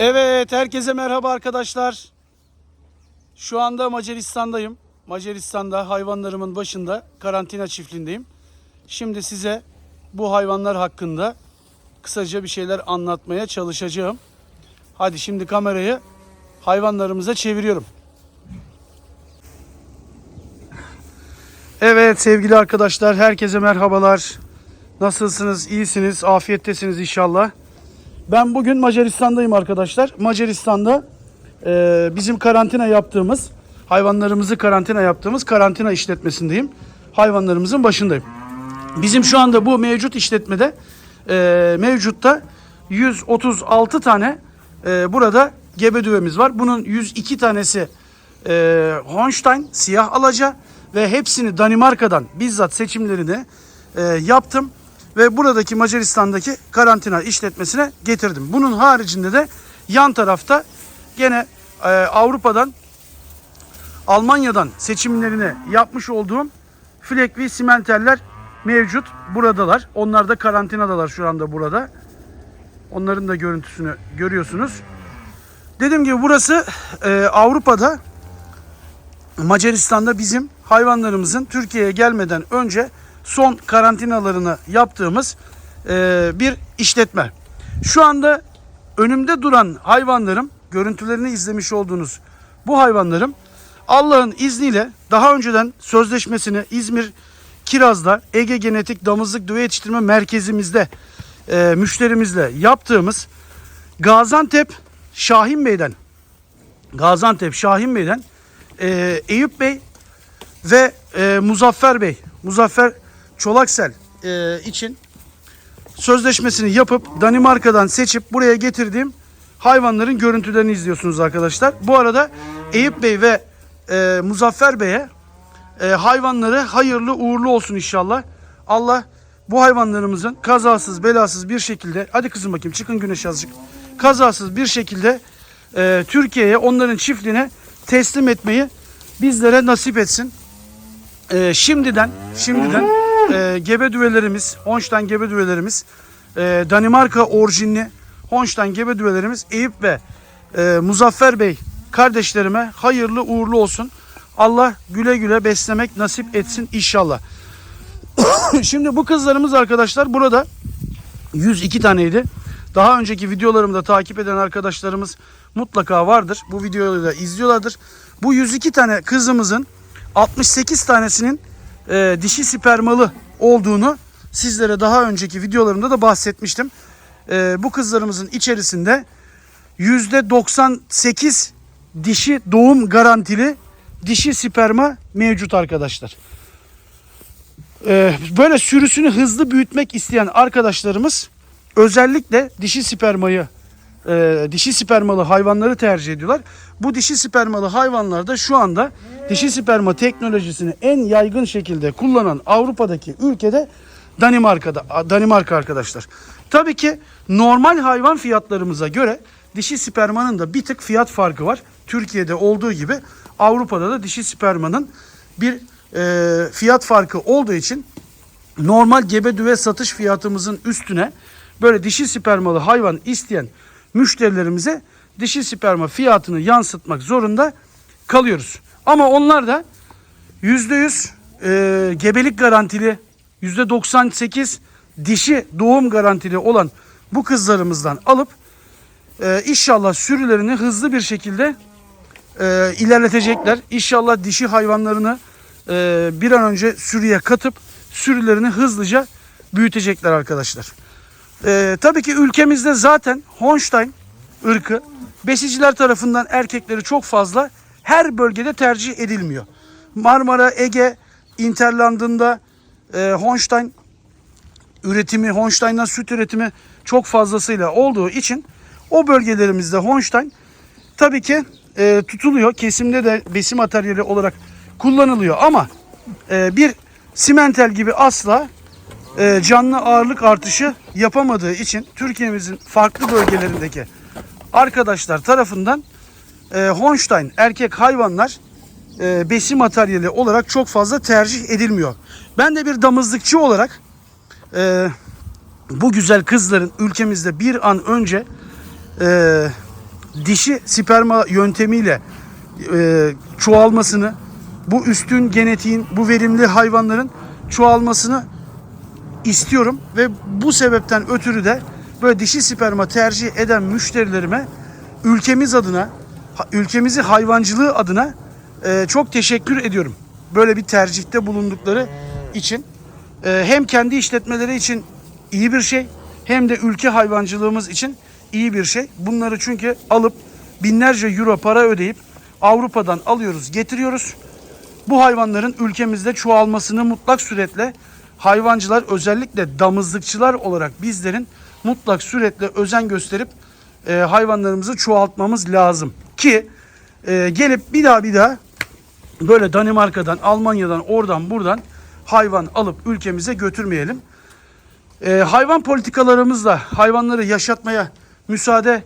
Evet, herkese merhaba arkadaşlar. Şu anda Macaristan'dayım. Macaristan'da hayvanlarımın başında karantina çiftliğindeyim. Şimdi size bu hayvanlar hakkında kısaca bir şeyler anlatmaya çalışacağım. Hadi şimdi kamerayı hayvanlarımıza çeviriyorum. Evet sevgili arkadaşlar, herkese merhabalar. Nasılsınız? İyisiniz? Afiyettesiniz inşallah. Ben bugün Macaristan'dayım arkadaşlar. Macaristan'da e, bizim karantina yaptığımız, hayvanlarımızı karantina yaptığımız karantina işletmesindeyim. Hayvanlarımızın başındayım. Bizim şu anda bu mevcut işletmede e, mevcutta 136 tane e, burada gebe düvemiz var. Bunun 102 tanesi e, Holstein siyah alaca ve hepsini Danimarka'dan bizzat seçimlerini e, yaptım ve buradaki Macaristan'daki karantina işletmesine getirdim. Bunun haricinde de yan tarafta gene e, Avrupa'dan Almanya'dan seçimlerini yapmış olduğum Fleck ve simenterler mevcut. Buradalar. Onlar da karantinadalar şu anda burada. Onların da görüntüsünü görüyorsunuz. Dediğim gibi burası e, Avrupa'da Macaristan'da bizim hayvanlarımızın Türkiye'ye gelmeden önce son karantinalarını yaptığımız e, bir işletme. Şu anda önümde duran hayvanlarım, görüntülerini izlemiş olduğunuz bu hayvanlarım Allah'ın izniyle daha önceden sözleşmesini İzmir Kiraz'da Ege Genetik Damızlık Düve Yetiştirme Merkezimizde e, müşterimizle yaptığımız Gaziantep Şahin Bey'den Gaziantep Şahin Bey'den e, Eyüp Bey ve e, Muzaffer Bey, Muzaffer Çolaksel e, için sözleşmesini yapıp Danimarka'dan seçip buraya getirdiğim hayvanların görüntülerini izliyorsunuz arkadaşlar. Bu arada Eyüp Bey ve e, Muzaffer Bey'e e, hayvanları hayırlı uğurlu olsun inşallah. Allah bu hayvanlarımızın kazasız belasız bir şekilde hadi kızım bakayım çıkın güneş azıcık. Kazasız bir şekilde e, Türkiye'ye onların çiftliğine teslim etmeyi bizlere nasip etsin. E, şimdiden şimdiden e, gebe düvelerimiz, Honstein gebe düvelerimiz, e, Danimarka orijinli Honstein gebe düvelerimiz Eyüp ve e, Muzaffer Bey kardeşlerime hayırlı uğurlu olsun. Allah güle güle beslemek nasip etsin inşallah. Şimdi bu kızlarımız arkadaşlar burada 102 taneydi. Daha önceki videolarımda takip eden arkadaşlarımız mutlaka vardır. Bu videoyu da izliyorlardır. Bu 102 tane kızımızın 68 tanesinin e, dişi spermalı olduğunu sizlere daha önceki videolarımda da bahsetmiştim. E, bu kızlarımızın içerisinde %98 dişi doğum garantili dişi sperma mevcut arkadaşlar. E, böyle sürüsünü hızlı büyütmek isteyen arkadaşlarımız özellikle dişi spermayı e, dişi spermalı hayvanları tercih ediyorlar. Bu dişi spermalı hayvanlarda şu anda dişi sperma teknolojisini en yaygın şekilde kullanan Avrupa'daki ülkede Danimarka'da Danimarka arkadaşlar. Tabii ki normal hayvan fiyatlarımıza göre dişi spermanın da bir tık fiyat farkı var. Türkiye'de olduğu gibi Avrupa'da da dişi spermanın bir e, fiyat farkı olduğu için normal gebe düve satış fiyatımızın üstüne böyle dişi spermalı hayvan isteyen müşterilerimize dişi sperma fiyatını yansıtmak zorunda kalıyoruz. Ama onlar da %100 e, gebelik garantili %98 dişi doğum garantili olan bu kızlarımızdan alıp e, inşallah sürülerini hızlı bir şekilde e, ilerletecekler. İnşallah dişi hayvanlarını e, bir an önce sürüye katıp sürülerini hızlıca büyütecekler arkadaşlar. E, tabii ki ülkemizde zaten Holstein ırkı besiciler tarafından erkekleri çok fazla her bölgede tercih edilmiyor. Marmara, Ege, Interland'ında e, Holstein üretimi, Holstein'dan süt üretimi çok fazlasıyla olduğu için o bölgelerimizde Holstein tabii ki e, tutuluyor. Kesimde de besin materyali olarak kullanılıyor ama e, bir simentel gibi asla e, canlı ağırlık artışı yapamadığı için Türkiye'mizin farklı bölgelerindeki arkadaşlar tarafından e, Holstein erkek hayvanlar e, besin materyali olarak çok fazla tercih edilmiyor. Ben de bir damızlıkçı olarak e, bu güzel kızların ülkemizde bir an önce e, dişi sperma yöntemiyle e, çoğalmasını, bu üstün genetiğin, bu verimli hayvanların çoğalmasını istiyorum ve bu sebepten ötürü de böyle dişi sperma tercih eden müşterilerime ülkemiz adına, ülkemizi hayvancılığı adına e, çok teşekkür ediyorum. Böyle bir tercihte bulundukları için E, hem kendi işletmeleri için iyi bir şey hem de ülke hayvancılığımız için iyi bir şey. Bunları çünkü alıp binlerce euro para ödeyip Avrupa'dan alıyoruz, getiriyoruz bu hayvanların ülkemizde çoğalmasını mutlak suretle hayvancılar özellikle damızlıkçılar olarak bizlerin mutlak suretle özen gösterip e, hayvanlarımızı çoğaltmamız lazım ki e, gelip bir daha bir daha böyle Danimarka'dan, Almanya'dan, oradan buradan hayvan alıp ülkemize götürmeyelim. E, hayvan politikalarımızla hayvanları yaşatmaya müsaade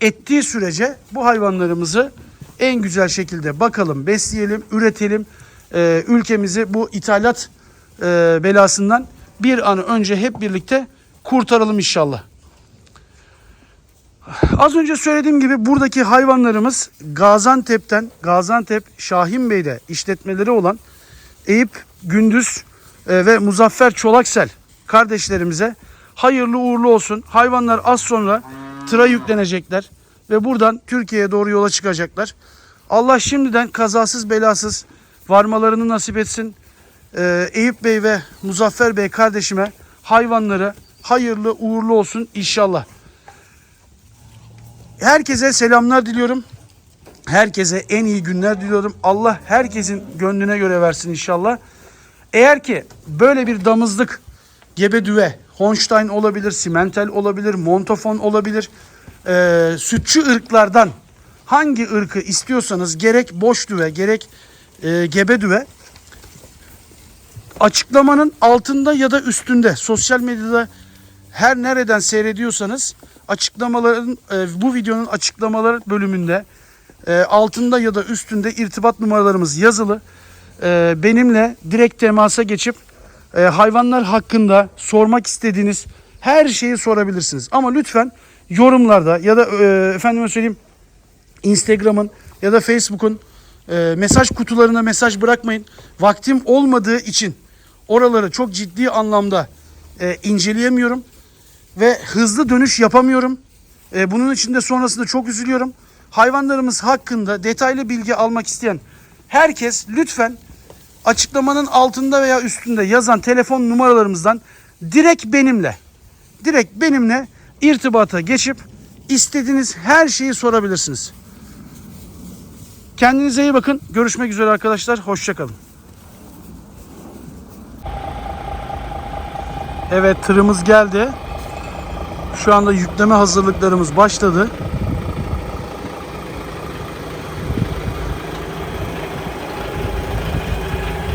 ettiği sürece bu hayvanlarımızı en güzel şekilde bakalım, besleyelim, üretelim. E, ülkemizi bu ithalat e, belasından bir an önce hep birlikte kurtaralım inşallah. Az önce söylediğim gibi buradaki hayvanlarımız Gaziantep'ten, Gaziantep Şahin Bey'de işletmeleri olan Eyüp Gündüz e, ve Muzaffer Çolaksel kardeşlerimize hayırlı uğurlu olsun. Hayvanlar az sonra tıra yüklenecekler ve buradan Türkiye'ye doğru yola çıkacaklar. Allah şimdiden kazasız belasız varmalarını nasip etsin. E, Eyüp Bey ve Muzaffer Bey kardeşime hayvanları hayırlı uğurlu olsun inşallah. Herkese selamlar diliyorum. Herkese en iyi günler diliyorum. Allah herkesin gönlüne göre versin inşallah. Eğer ki böyle bir damızlık gebe düve, Holstein olabilir, simental olabilir, montofon olabilir, eee, sütçü ırklardan hangi ırkı istiyorsanız gerek boş düve gerek eee, gebe düve açıklamanın altında ya da üstünde sosyal medyada her nereden seyrediyorsanız açıklamaların e, bu videonun açıklamalar bölümünde e, altında ya da üstünde irtibat numaralarımız yazılı. E, benimle direkt temasa geçip hayvanlar hakkında sormak istediğiniz her şeyi sorabilirsiniz. Ama lütfen yorumlarda ya da e, efendime söyleyeyim Instagram'ın ya da Facebook'un mesaj kutularına mesaj bırakmayın. Vaktim olmadığı için oraları çok ciddi anlamda e, inceleyemiyorum ve hızlı dönüş yapamıyorum. E, bunun için de sonrasında çok üzülüyorum. Hayvanlarımız hakkında detaylı bilgi almak isteyen herkes lütfen açıklamanın altında veya üstünde yazan telefon numaralarımızdan direkt benimle direkt benimle irtibata geçip istediğiniz her şeyi sorabilirsiniz. Kendinize iyi bakın. Görüşmek üzere arkadaşlar. Hoşçakalın. Evet tırımız geldi. Şu anda yükleme hazırlıklarımız başladı.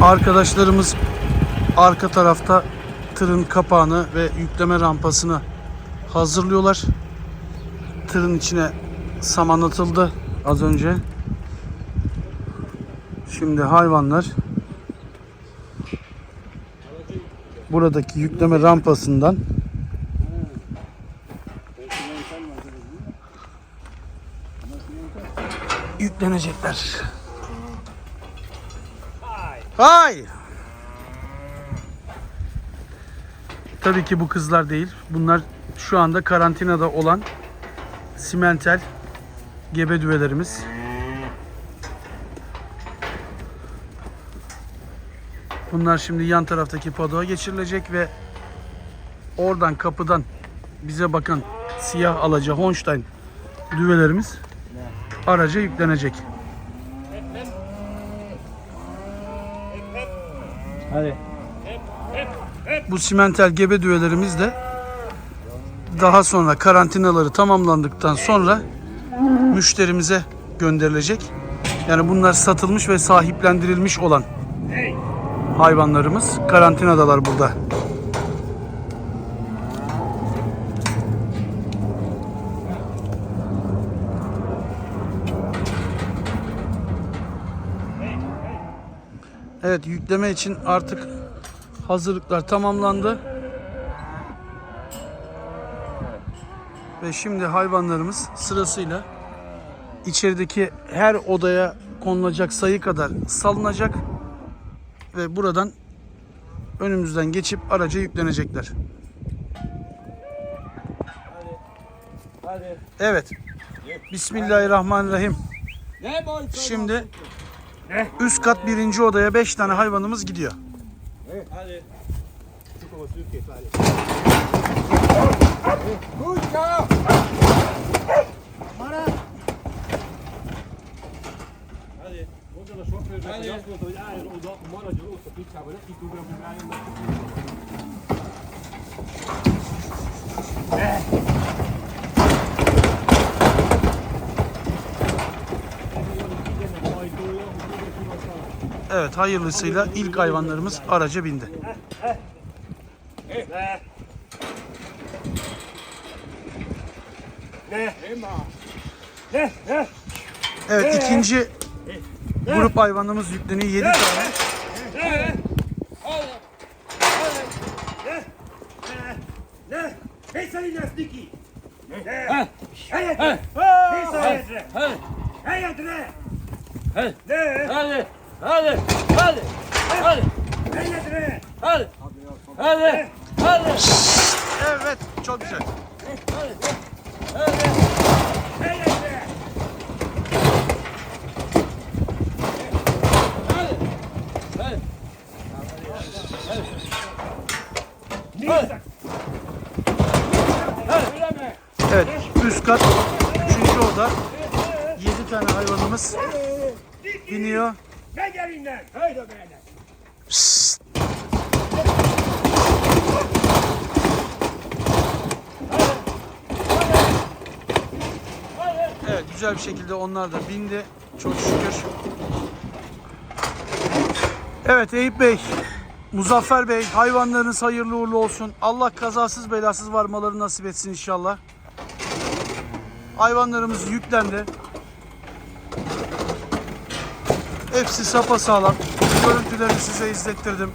Arkadaşlarımız arka tarafta tırın kapağını ve yükleme rampasını hazırlıyorlar. Tırın içine saman atıldı az önce. Şimdi hayvanlar buradaki yükleme rampasından yüklenecekler. Hay! Tabii ki bu kızlar değil. Bunlar şu anda karantinada olan simental gebe düvelerimiz. Bunlar şimdi yan taraftaki padoğa geçirilecek ve oradan kapıdan bize bakan siyah alaca Holstein düvelerimiz araca yüklenecek. Hadi. Bu simental gebe düvelerimiz de daha sonra karantinaları tamamlandıktan sonra müşterimize gönderilecek. Yani bunlar satılmış ve sahiplendirilmiş olan hayvanlarımız karantinadalar burada. Evet yükleme için artık hazırlıklar tamamlandı. Ve şimdi hayvanlarımız sırasıyla içerideki her odaya konulacak sayı kadar salınacak ve buradan önümüzden geçip araca yüklenecekler. Hadi. Evet. Bismillahirrahmanirrahim. Şimdi üst kat birinci odaya 5 tane hayvanımız gidiyor. Hadi. Evet hayırlısıyla ilk hayvanlarımız araca bindi. Evet ikinci grup hayvanımız yükleniyor 7 tane. Hej sa ide stiki! Ne? Hej Andre! Hej sa Andre! Hadi. Hej Andre! Hadi. Hadi. Hadi. Hadi. Hadi. Hej! Hadi. Hadi. Hadi. Evet çok güzel. Hej Andre! Hadi. Evet üst kat üçüncü oda 7 tane hayvanımız biniyor. Ne gelinden? Haydi beyler! Evet güzel bir şekilde onlar da bindi. Çok şükür. Evet Eyüp Bey, Muzaffer Bey hayvanlarınız hayırlı uğurlu olsun. Allah kazasız belasız varmaları nasip etsin inşallah. Hayvanlarımız yüklendi. Hepsi sapasağlam. Görüntülerini size izlettirdim.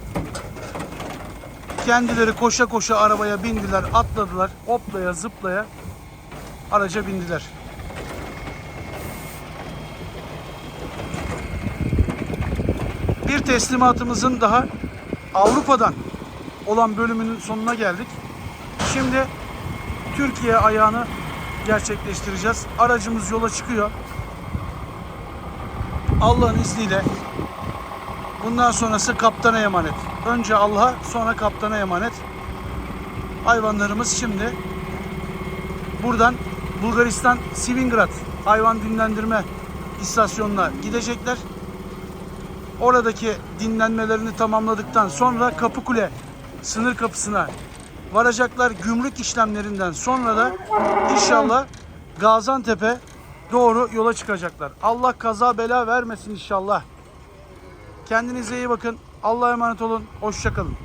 Kendileri koşa koşa arabaya bindiler, atladılar. Hoplaya zıplaya araca bindiler. Bir teslimatımızın daha Avrupa'dan olan bölümünün sonuna geldik. Şimdi Türkiye ayağını gerçekleştireceğiz. Aracımız yola çıkıyor. Allah'ın izniyle bundan sonrası kaptana emanet. Önce Allah'a sonra kaptana emanet. Hayvanlarımız şimdi buradan Bulgaristan Sivingrad hayvan dinlendirme istasyonuna gidecekler. Oradaki dinlenmelerini tamamladıktan sonra Kapıkule sınır kapısına varacaklar. Gümrük işlemlerinden sonra da inşallah Gaziantep'e doğru yola çıkacaklar. Allah kaza bela vermesin inşallah. Kendinize iyi bakın. Allah'a emanet olun. Hoşçakalın.